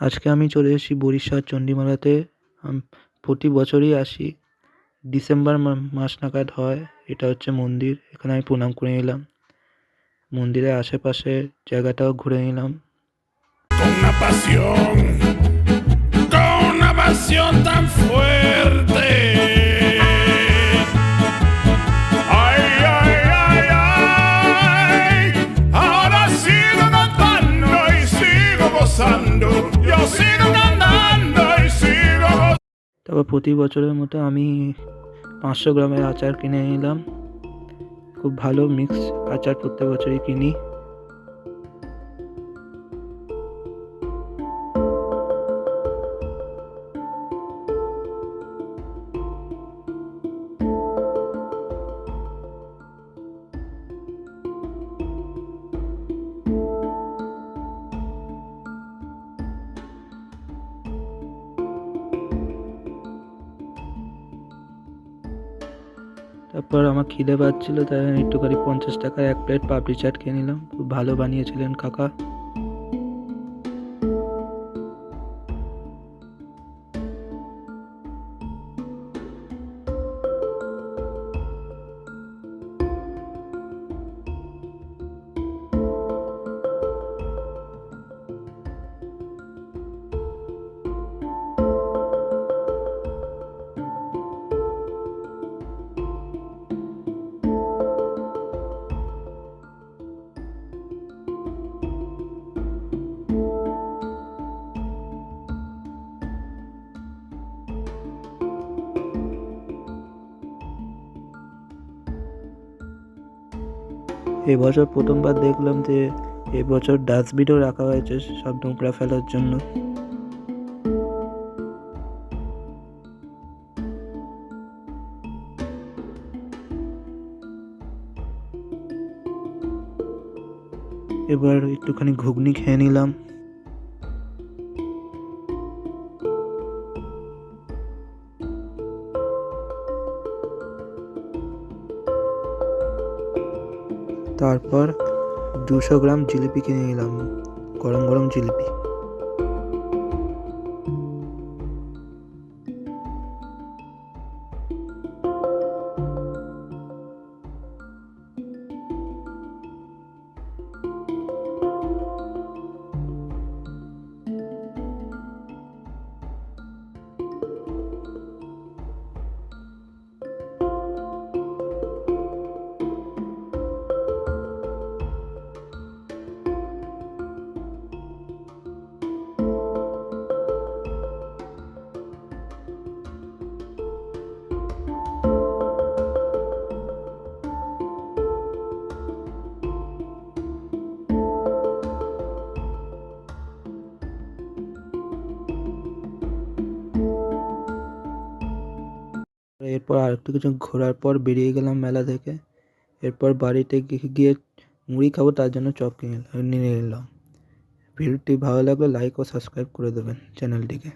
আজকে আমি চলে এসেছি বড়িশার চণ্ডীমালাতে। প্রতি বছরই আসি। ডিসেম্বর মাস নাগাদ হয়। এটা হচ্ছে মন্দির। এখানে আমি প্রণাম করে নিলাম। মন্দিরের আশেপাশে জায়গাটাও ঘুরে নিলাম। Una pasión tan fuerte. তারপর প্রতি বছরের মতো আমি পাঁচশো গ্রামের আচার কিনে নিলাম। খুব ভালো মিক্স আচার প্রত্যেক বছরই কিনি। তারপর আমার খিদে পাচ্ছিল, তাই একটুখানি পঞ্চাশ টাকার এক প্লেট পাপড়ি চাট খেয়ে নিলাম। খুব ভালো বানিয়েছিলেন কাকা। এবছর প্রথমবার দেখলাম যে এবছর ডাস্টবিনও রাখা হয়েছে সব নোংরা ফেলার জন্য। এবার একটুখানি ঘুগনি খেয়ে নিলাম। তারপর দুশো গ্রাম জিলিপি কিনে নিলাম গরম গরম জিলিপি। এরপর আর একটু কিছু ঘোরার পর বেরিয়ে গেলাম মেলা থেকে। এরপর বাড়িতে গিয়ে মুড়ি খাব, তার জন্য চপ কিনে, নিয়ে নিলাম ভিডিওটি ভালো লাগলে লাইক ও সাবস্ক্রাইব করে দেবেন চ্যানেলটিকে।